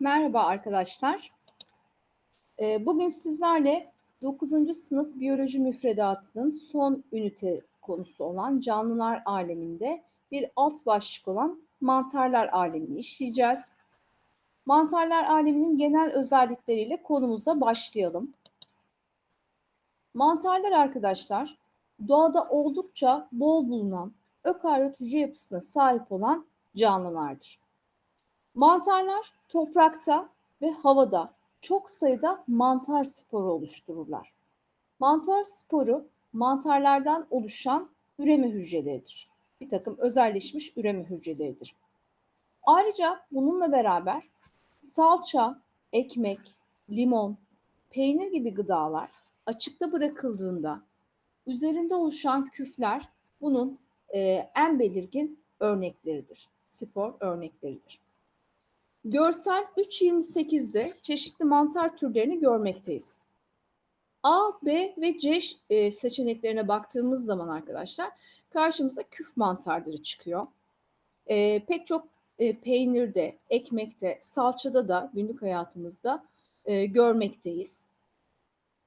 Merhaba arkadaşlar. Ee, Bugün sizlerle 9. sınıf biyoloji müfredatının son ünite konusu olan canlılar aleminde bir alt başlık olan mantarlar alemini işleyeceğiz. Mantarlar aleminin genel özellikleriyle konumuza başlayalım. Mantarlar arkadaşlar doğada oldukça bol bulunan ökaryot hücre yapısına sahip olan canlılardır. Mantarlar toprakta ve havada çok sayıda mantar sporu oluştururlar. Mantar sporu mantarlardan oluşan üreme hücreleridir. Bir takım özelleşmiş üreme hücreleridir. Ayrıca bununla beraber salça, ekmek, limon, peynir gibi gıdalar açıkta bırakıldığında üzerinde oluşan küfler bunun en belirgin örnekleridir. Spor örnekleridir. Görsel 3.28'de çeşitli mantar türlerini görmekteyiz. A, B ve C e, seçeneklerine baktığımız zaman arkadaşlar karşımıza küf mantarları çıkıyor. E, pek çok e, peynirde, ekmekte, salçada da günlük hayatımızda e, görmekteyiz.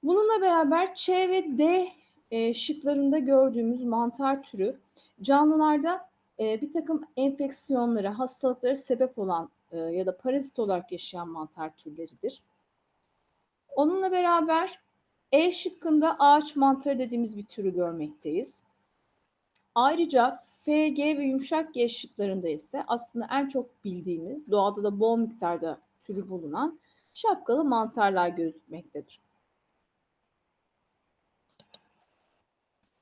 Bununla beraber Ç ve D e, şıklarında gördüğümüz mantar türü canlılarda e, bir takım enfeksiyonlara, hastalıklara sebep olan e, ya da parazit olarak yaşayan mantar türleridir. Onunla beraber E şıkkında ağaç mantarı dediğimiz bir türü görmekteyiz. Ayrıca F, G ve yumuşak G şıklarında ise aslında en çok bildiğimiz doğada da bol miktarda türü bulunan şapkalı mantarlar gözükmektedir.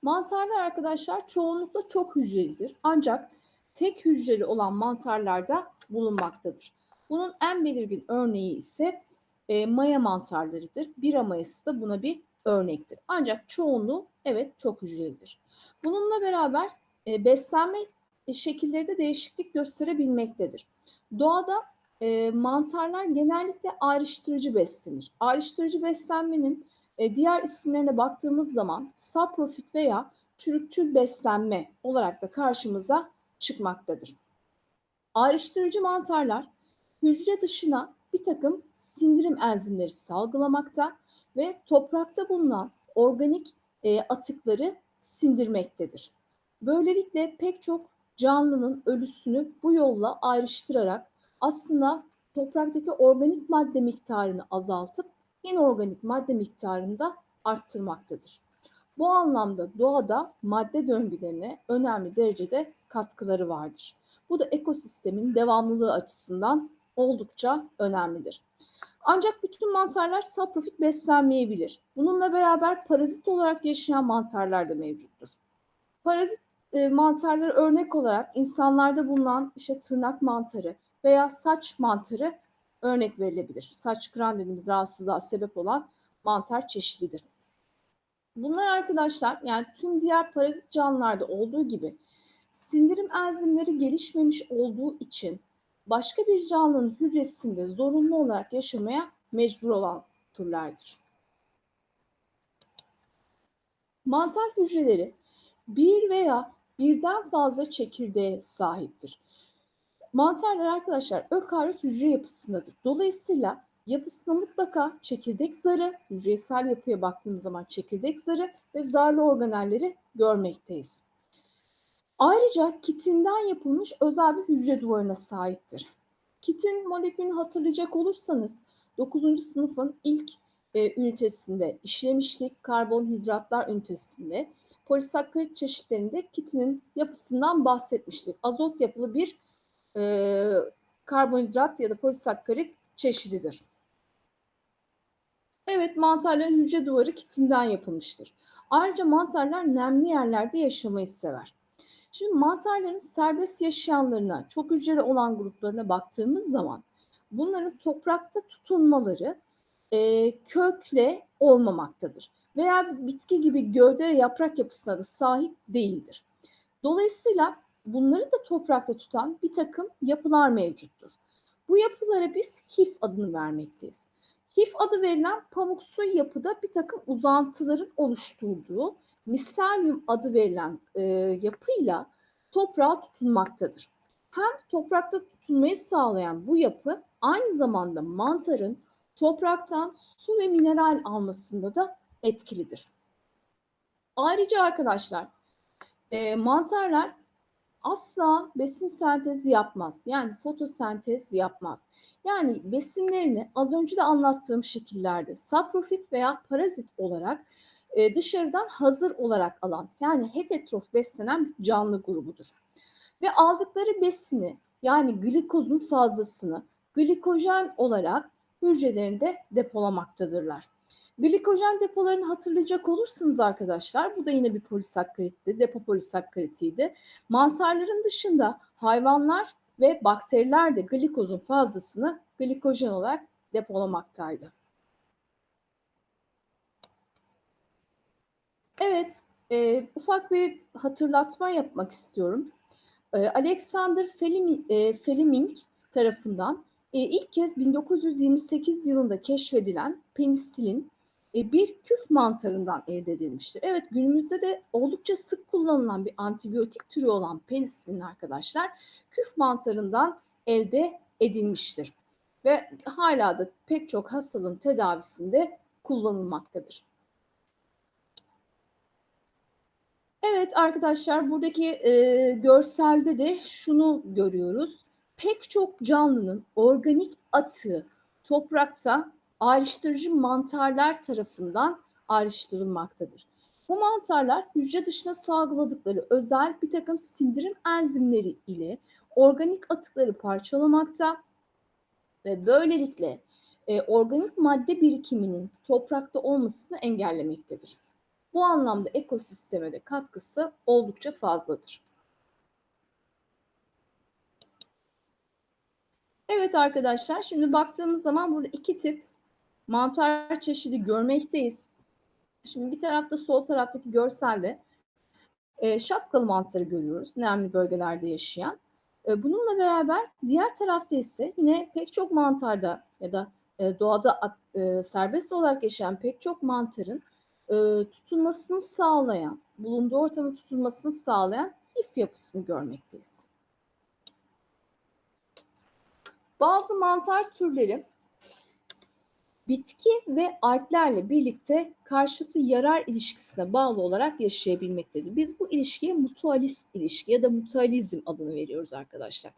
Mantarlar arkadaşlar çoğunlukla çok hücrelidir. Ancak tek hücreli olan mantarlarda bulunmaktadır. Bunun en belirgin örneği ise e, maya mantarlarıdır. Bira mayası da buna bir örnektir. Ancak çoğunluğu evet çok hücrelidir. Bununla beraber e, beslenme şekilleri de değişiklik gösterebilmektedir. Doğada e, mantarlar genellikle ayrıştırıcı beslenir. Ayrıştırıcı beslenmenin e, diğer isimlerine baktığımız zaman saprofit veya çürükçül beslenme olarak da karşımıza çıkmaktadır. Ayrıştırıcı mantarlar hücre dışına bir takım sindirim enzimleri salgılamakta ve toprakta bulunan organik e, atıkları sindirmektedir. Böylelikle pek çok canlının ölüsünü bu yolla ayrıştırarak aslında topraktaki organik madde miktarını azaltıp inorganik madde miktarını da arttırmaktadır. Bu anlamda doğada madde döngülerine önemli derecede katkıları vardır. Bu da ekosistemin devamlılığı açısından oldukça önemlidir. Ancak bütün mantarlar saprofit beslenmeyebilir. Bununla beraber parazit olarak yaşayan mantarlar da mevcuttur. Parazit e, mantarları örnek olarak insanlarda bulunan işte tırnak mantarı veya saç mantarı örnek verilebilir. Saç kıran dediğimiz rahatsızlığa sebep olan mantar çeşididir. Bunlar arkadaşlar yani tüm diğer parazit canlılarda olduğu gibi sindirim enzimleri gelişmemiş olduğu için başka bir canlının hücresinde zorunlu olarak yaşamaya mecbur olan türlerdir. Mantar hücreleri bir veya birden fazla çekirdeğe sahiptir. Mantarlar arkadaşlar ökaryot hücre yapısındadır. Dolayısıyla yapısında mutlaka çekirdek zarı, hücresel yapıya baktığımız zaman çekirdek zarı ve zarlı organelleri görmekteyiz. Ayrıca kitinden yapılmış özel bir hücre duvarına sahiptir. Kitin molekülünü hatırlayacak olursanız 9. sınıfın ilk e, ünitesinde işlemiştik. Karbonhidratlar ünitesinde polisakkarit çeşitlerinde kitinin yapısından bahsetmiştik. Azot yapılı bir e, karbonhidrat ya da polisakkarit çeşididir. Evet mantarların hücre duvarı kitinden yapılmıştır. Ayrıca mantarlar nemli yerlerde yaşamayı sever. Şimdi mantarların serbest yaşayanlarına, çok hücreli olan gruplarına baktığımız zaman bunların toprakta tutunmaları e, kökle olmamaktadır. Veya bitki gibi gövde yaprak yapısına da sahip değildir. Dolayısıyla bunları da toprakta tutan bir takım yapılar mevcuttur. Bu yapılara biz hif adını vermekteyiz. Hif adı verilen pamuksu yapıda bir takım uzantıların oluşturduğu miselyum adı verilen e, yapıyla toprağa tutunmaktadır. Hem toprakta tutunmayı sağlayan bu yapı aynı zamanda mantarın topraktan su ve mineral almasında da etkilidir. Ayrıca arkadaşlar e, mantarlar asla besin sentezi yapmaz. Yani fotosentez yapmaz. Yani besinlerini az önce de anlattığım şekillerde saprofit veya parazit olarak e, dışarıdan hazır olarak alan yani heterotrof beslenen bir canlı grubudur. Ve aldıkları besini yani glikozun fazlasını glikojen olarak hücrelerinde depolamaktadırlar. Glikojen depolarını hatırlayacak olursanız arkadaşlar bu da yine bir polisakkaritti, depo polisakkaritiydi. Mantarların dışında hayvanlar ve bakteriler de glikozun fazlasını glikojen olarak depolamaktaydı. Evet, e, ufak bir hatırlatma yapmak istiyorum. E, Alexander Fleming, e, tarafından e, ilk kez 1928 yılında keşfedilen penisilin e, bir küf mantarından elde edilmiştir. Evet günümüzde de oldukça sık kullanılan bir antibiyotik türü olan penisilin arkadaşlar küf mantarından elde edilmiştir. Ve hala da pek çok hastalığın tedavisinde kullanılmaktadır. Evet arkadaşlar buradaki e, görselde de şunu görüyoruz. Pek çok canlının organik atığı toprakta ayrıştırıcı mantarlar tarafından ayrıştırılmaktadır. Bu mantarlar hücre dışına salgıladıkları özel bir takım sindirim enzimleri ile organik atıkları parçalamakta ve böylelikle e, organik madde birikiminin toprakta olmasını engellemektedir. Bu anlamda ekosisteme de katkısı oldukça fazladır. Evet arkadaşlar şimdi baktığımız zaman burada iki tip mantar çeşidi görmekteyiz. Şimdi bir tarafta sol taraftaki görselde e, şapkalı mantarı görüyoruz. Nemli bölgelerde yaşayan. E, bununla beraber diğer tarafta ise yine pek çok mantarda ya da e, doğada e, serbest olarak yaşayan pek çok mantarın e, tutunmasını sağlayan, bulunduğu ortamın tutulmasını sağlayan hif yapısını görmekteyiz. Bazı mantar türleri bitki ve alglerle birlikte karşılıklı yarar ilişkisine bağlı olarak yaşayabilmektedir. Biz bu ilişkiye mutualist ilişki ya da mutualizm adını veriyoruz arkadaşlar.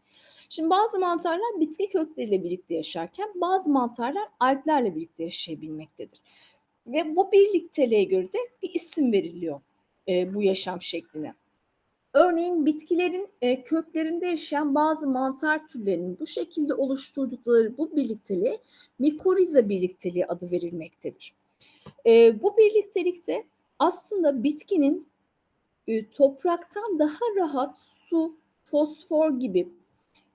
Şimdi bazı mantarlar bitki kökleriyle birlikte yaşarken bazı mantarlar alglerle birlikte yaşayabilmektedir. Ve bu birlikteliğe göre de bir isim veriliyor e, bu yaşam şekline. Örneğin bitkilerin e, köklerinde yaşayan bazı mantar türlerinin bu şekilde oluşturdukları bu birlikteliğe mikoriza birlikteliği adı verilmektedir. E, bu birliktelikte aslında bitkinin e, topraktan daha rahat su, fosfor gibi,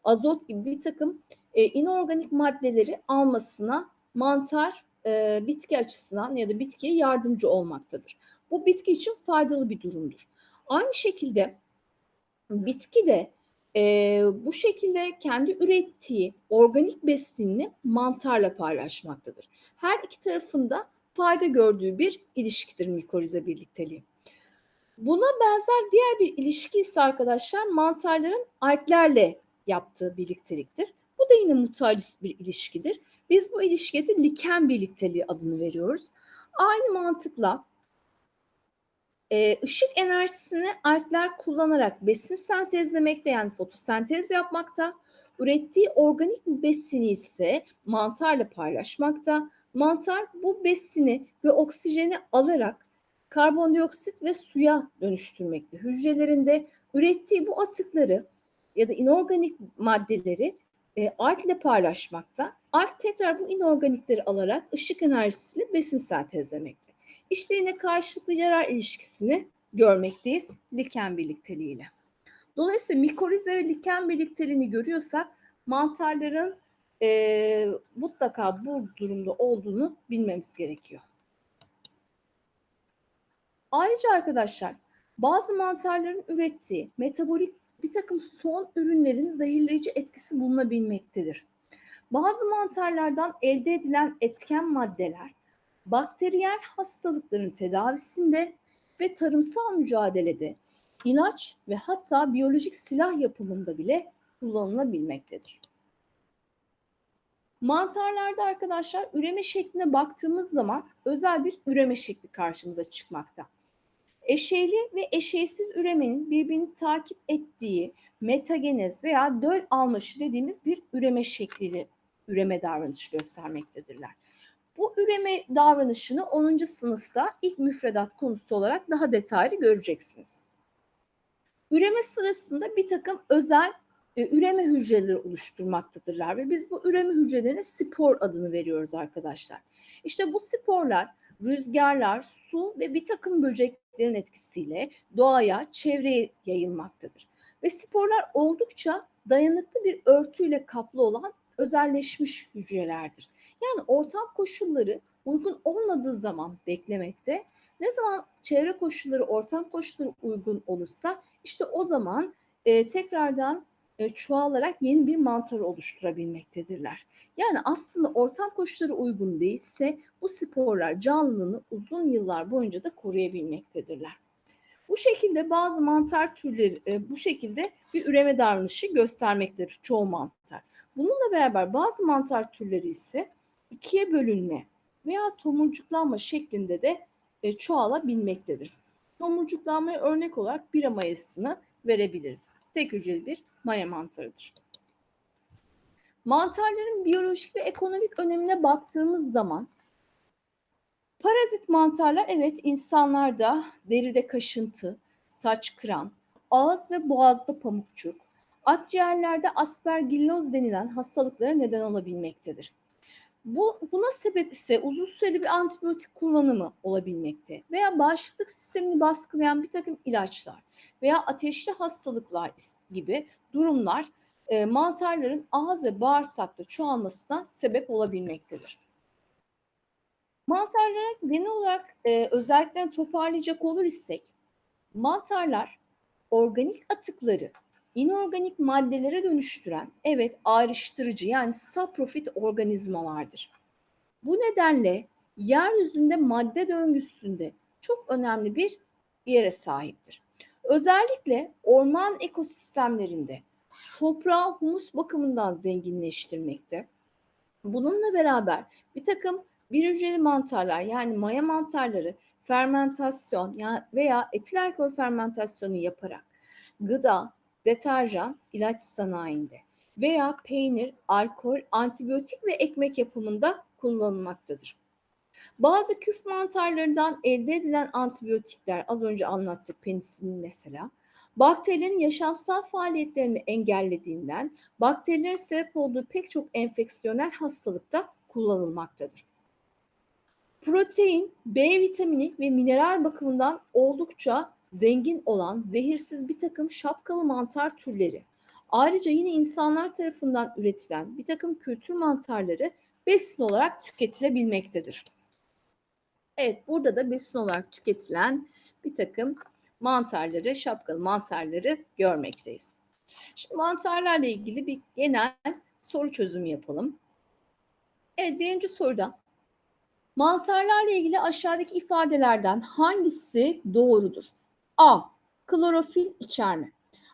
azot gibi bir takım e, inorganik maddeleri almasına mantar e, bitki açısından ya da bitkiye yardımcı olmaktadır. Bu bitki için faydalı bir durumdur. Aynı şekilde bitki de e, bu şekilde kendi ürettiği organik besinini mantarla paylaşmaktadır. Her iki tarafında fayda gördüğü bir ilişkidir mikorize birlikteliği. Buna benzer diğer bir ilişki ise arkadaşlar mantarların alglerle yaptığı birlikteliktir. Bu da yine mutualist bir ilişkidir. Biz bu ilişkiye de liken birlikteliği adını veriyoruz. Aynı mantıkla e, ışık enerjisini algler kullanarak besin sentezlemekte yani fotosentez yapmakta. Ürettiği organik besini ise mantarla paylaşmakta. Mantar bu besini ve oksijeni alarak karbondioksit ve suya dönüştürmekte. Hücrelerinde ürettiği bu atıkları ya da inorganik maddeleri e, alg ile paylaşmakta. Alg tekrar bu inorganikleri alarak ışık enerjisiyle besin sentezlemekte. İşte karşılıklı yarar ilişkisini görmekteyiz liken birlikteliğiyle. Dolayısıyla mikorize ve liken birlikteliğini görüyorsak mantarların e, mutlaka bu durumda olduğunu bilmemiz gerekiyor. Ayrıca arkadaşlar bazı mantarların ürettiği metabolik bir takım son ürünlerin zehirleyici etkisi bulunabilmektedir. Bazı mantarlardan elde edilen etken maddeler bakteriyel hastalıkların tedavisinde ve tarımsal mücadelede ilaç ve hatta biyolojik silah yapımında bile kullanılabilmektedir. Mantarlarda arkadaşlar üreme şekline baktığımız zaman özel bir üreme şekli karşımıza çıkmakta. Eşeyli ve eşeysiz üremenin birbirini takip ettiği metagenez veya döl almaşı dediğimiz bir üreme şekliyle üreme davranışı göstermektedirler. Bu üreme davranışını 10. sınıfta ilk müfredat konusu olarak daha detaylı göreceksiniz. Üreme sırasında bir takım özel e, üreme hücreleri oluşturmaktadırlar ve biz bu üreme hücrelerine spor adını veriyoruz arkadaşlar. İşte bu sporlar rüzgarlar, su ve bir takım böceklerin etkisiyle doğaya, çevreye yayılmaktadır. Ve sporlar oldukça dayanıklı bir örtüyle kaplı olan özelleşmiş hücrelerdir. Yani ortam koşulları uygun olmadığı zaman beklemekte. Ne zaman çevre koşulları, ortam koşulları uygun olursa işte o zaman e, tekrardan e, çoğalarak yeni bir mantar oluşturabilmektedirler. Yani aslında ortam koşulları uygun değilse bu sporlar canlılığını uzun yıllar boyunca da koruyabilmektedirler. Bu şekilde bazı mantar türleri e, bu şekilde bir üreme davranışı göstermektedir çoğu mantar. Bununla beraber bazı mantar türleri ise ikiye bölünme veya tomurcuklanma şeklinde de e, çoğalabilmektedir. Tomurcuklanmaya örnek olarak bira mayasını verebiliriz. Tek hücreli bir maya mantarıdır. Mantarların biyolojik ve ekonomik önemine baktığımız zaman parazit mantarlar evet insanlarda deride kaşıntı, saç kıran, ağız ve boğazda pamukçuk, akciğerlerde aspergilloz denilen hastalıklara neden olabilmektedir. Bu, buna sebep ise uzun süreli bir antibiyotik kullanımı olabilmekte veya bağışıklık sistemini baskılayan bir takım ilaçlar veya ateşli hastalıklar gibi durumlar e, mantarların ağız ve bağırsakta çoğalmasına sebep olabilmektedir. Mantarlara genel olarak e, özelliklerini toparlayacak olur isek, mantarlar organik atıkları inorganik maddelere dönüştüren evet ayrıştırıcı yani saprofit organizmalardır. Bu nedenle yeryüzünde madde döngüsünde çok önemli bir yere sahiptir. Özellikle orman ekosistemlerinde toprağı humus bakımından zenginleştirmekte. Bununla beraber bir takım bir hücreli mantarlar yani maya mantarları fermentasyon veya etil alkol fermentasyonu yaparak gıda, deterjan, ilaç sanayinde veya peynir, alkol, antibiyotik ve ekmek yapımında kullanılmaktadır. Bazı küf mantarlarından elde edilen antibiyotikler, az önce anlattık penisilin mesela, bakterilerin yaşamsal faaliyetlerini engellediğinden bakterilerin sebep olduğu pek çok enfeksiyonel hastalıkta kullanılmaktadır. Protein, B vitamini ve mineral bakımından oldukça zengin olan zehirsiz bir takım şapkalı mantar türleri. Ayrıca yine insanlar tarafından üretilen bir takım kültür mantarları besin olarak tüketilebilmektedir. Evet burada da besin olarak tüketilen bir takım mantarları, şapkalı mantarları görmekteyiz. Şimdi mantarlarla ilgili bir genel soru çözümü yapalım. Evet birinci soruda mantarlarla ilgili aşağıdaki ifadelerden hangisi doğrudur? A. Klorofil içerme.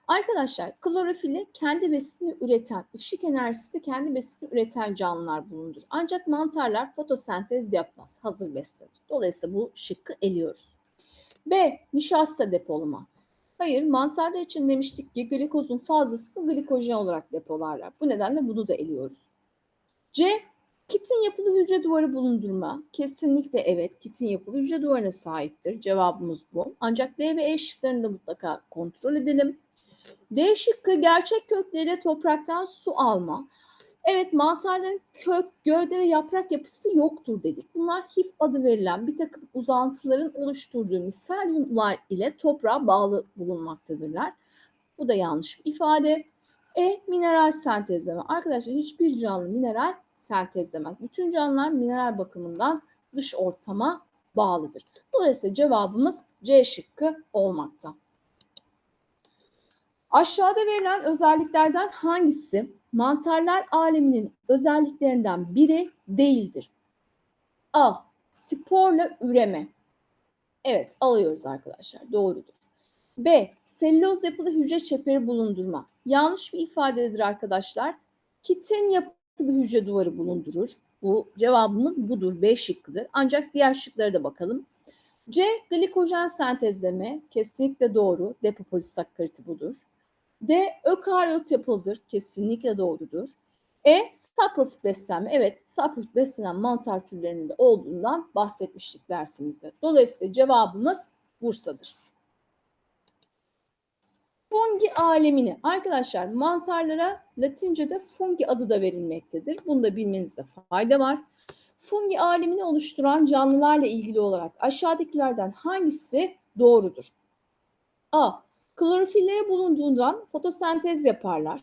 Arkadaşlar klorofili kendi besini üreten, ışık enerjisi kendi besini üreten canlılar bulundur. Ancak mantarlar fotosentez yapmaz, hazır beslenir. Dolayısıyla bu şıkkı eliyoruz. B. Nişasta depolama. Hayır, mantarlar için demiştik ki glikozun fazlası glikojen olarak depolarlar. Bu nedenle bunu da eliyoruz. C. Kitin yapılı hücre duvarı bulundurma. Kesinlikle evet kitin yapılı hücre duvarına sahiptir. Cevabımız bu. Ancak D ve E şıklarını da mutlaka kontrol edelim. D şıkkı gerçek kökleriyle topraktan su alma. Evet mantarların kök, gövde ve yaprak yapısı yoktur dedik. Bunlar hif adı verilen bir takım uzantıların oluşturduğu miselyumlar ile toprağa bağlı bulunmaktadırlar. Bu da yanlış bir ifade. E mineral sentezleme. Arkadaşlar hiçbir canlı mineral sentezlemez. Bütün canlılar mineral bakımından dış ortama bağlıdır. Dolayısıyla cevabımız C şıkkı olmakta. Aşağıda verilen özelliklerden hangisi mantarlar aleminin özelliklerinden biri değildir? A. Sporla üreme. Evet alıyoruz arkadaşlar doğrudur. B. Selüloz yapılı hücre çeperi bulundurma. Yanlış bir ifadedir arkadaşlar. Kitin yapılı hücre duvarı bulundurur. Bu cevabımız budur. B şıkkıdır. Ancak diğer şıklara da bakalım. C. Glikojen sentezleme. Kesinlikle doğru. Depopolisakkariti budur. D. Ökaryot yapılıdır. Kesinlikle doğrudur. E. Saprofit beslenme. Evet, saprofit beslenen mantar türlerinde olduğundan bahsetmiştik dersimizde. Dolayısıyla cevabımız Bursa'dır. Fungi alemini arkadaşlar mantarlara Latince'de fungi adı da verilmektedir. Bunu da bilmenizde fayda var. Fungi alemini oluşturan canlılarla ilgili olarak aşağıdakilerden hangisi doğrudur? A. Klorofilleri bulunduğundan fotosentez yaparlar.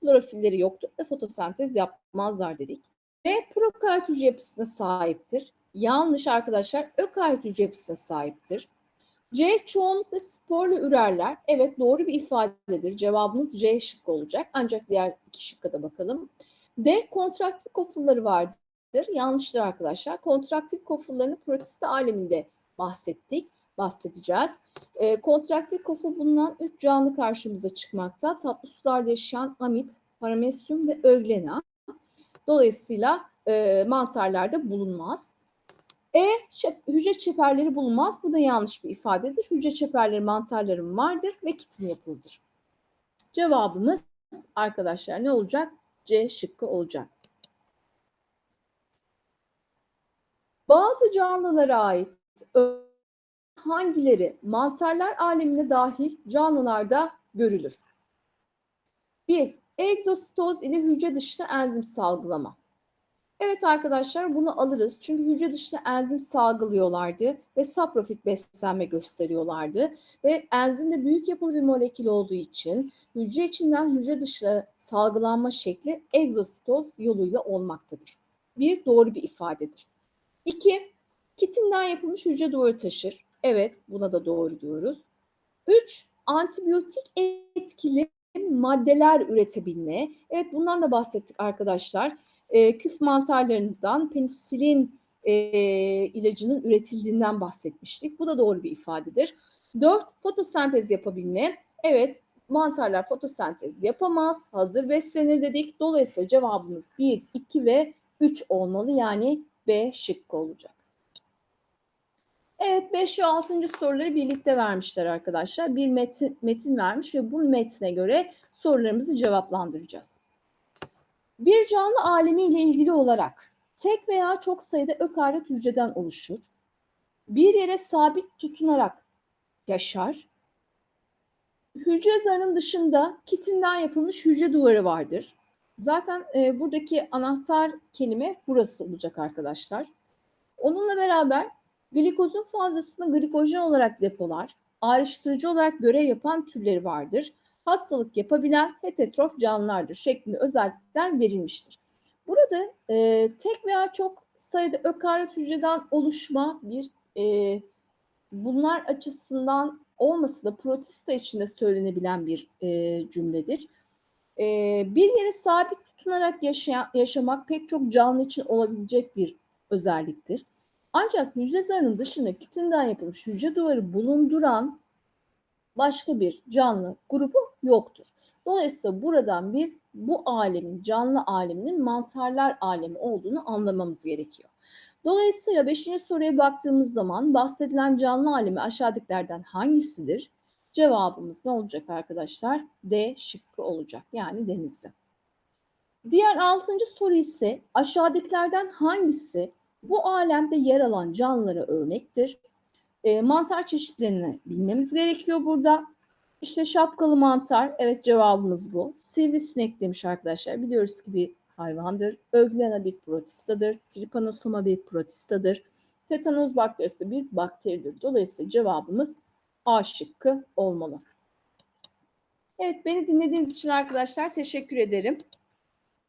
Klorofilleri yoktur ve fotosentez yapmazlar dedik. B. Prokaryot hücre yapısına sahiptir. Yanlış arkadaşlar. Ökaryot hücre yapısına sahiptir. C. Çoğunlukla sporla ürerler. Evet doğru bir ifadedir. Cevabımız C şıkkı olacak. Ancak diğer iki şıkka da bakalım. D. Kontraktif kofulları vardır. Yanlıştır arkadaşlar. Kontraktif kofullarını protista aleminde bahsettik. Bahsedeceğiz. E, kontraktif koful bulunan üç canlı karşımıza çıkmakta. Tatlı sularda yaşayan amip, paramesyum ve öglena. Dolayısıyla e, mantarlarda bulunmaz. E hücre çeperleri bulunmaz. Bu da yanlış bir ifadedir. Hücre çeperleri mantarların vardır ve kitin yapılıdır. Cevabımız arkadaşlar ne olacak? C şıkkı olacak. Bazı canlılara ait hangileri mantarlar alemine dahil canlılarda görülür? 1. Egzositoz ile hücre dışında enzim salgılama. Evet arkadaşlar bunu alırız. Çünkü hücre dışında enzim salgılıyorlardı ve saprofit beslenme gösteriyorlardı. Ve enzim de büyük yapılı bir molekül olduğu için hücre içinden hücre dışına salgılanma şekli egzositoz yoluyla olmaktadır. Bir doğru bir ifadedir. İki, kitinden yapılmış hücre duvarı taşır. Evet buna da doğru diyoruz. Üç, antibiyotik etkili maddeler üretebilme. Evet bundan da bahsettik arkadaşlar e, küf mantarlarından penisilin e, ilacının üretildiğinden bahsetmiştik. Bu da doğru bir ifadedir. Dört, fotosentez yapabilme. Evet, mantarlar fotosentez yapamaz, hazır beslenir dedik. Dolayısıyla cevabımız 1, 2 ve 3 olmalı. Yani B şıkkı olacak. Evet 5 ve 6. soruları birlikte vermişler arkadaşlar. Bir metin, metin vermiş ve bu metne göre sorularımızı cevaplandıracağız. Bir canlı alemi ile ilgili olarak tek veya çok sayıda ökaryot hücreden oluşur. Bir yere sabit tutunarak yaşar. Hücre zarının dışında kitinden yapılmış hücre duvarı vardır. Zaten e, buradaki anahtar kelime burası olacak arkadaşlar. Onunla beraber glikozun fazlasını glikojen olarak depolar, ayrıştırıcı olarak görev yapan türleri vardır hastalık yapabilen heterotrof canlılardır şeklinde özellikler verilmiştir. Burada e, tek veya çok sayıda ökaryot hücreden oluşma bir e, bunlar açısından olması da protista içinde söylenebilen bir e, cümledir. E, bir yere sabit tutunarak yaşayan, yaşamak pek çok canlı için olabilecek bir özelliktir. Ancak hücre zarının dışında kitinden yapılmış hücre duvarı bulunduran başka bir canlı grubu yoktur. Dolayısıyla buradan biz bu alemin, canlı aleminin mantarlar alemi olduğunu anlamamız gerekiyor. Dolayısıyla 5. soruya baktığımız zaman bahsedilen canlı alemi aşağıdakilerden hangisidir? Cevabımız ne olacak arkadaşlar? D şıkkı olacak. Yani denizli. Diğer altıncı soru ise aşağıdakilerden hangisi bu alemde yer alan canlılara örnektir? E, mantar çeşitlerini bilmemiz gerekiyor burada. İşte şapkalı mantar, evet cevabımız bu. Sivrisinek demiş arkadaşlar. Biliyoruz ki bir hayvandır. Öglena bir protistadır. Trypanosoma bir protistadır. Tetanoz bakterisi de bir bakteridir. Dolayısıyla cevabımız A şıkkı olmalı. Evet beni dinlediğiniz için arkadaşlar teşekkür ederim.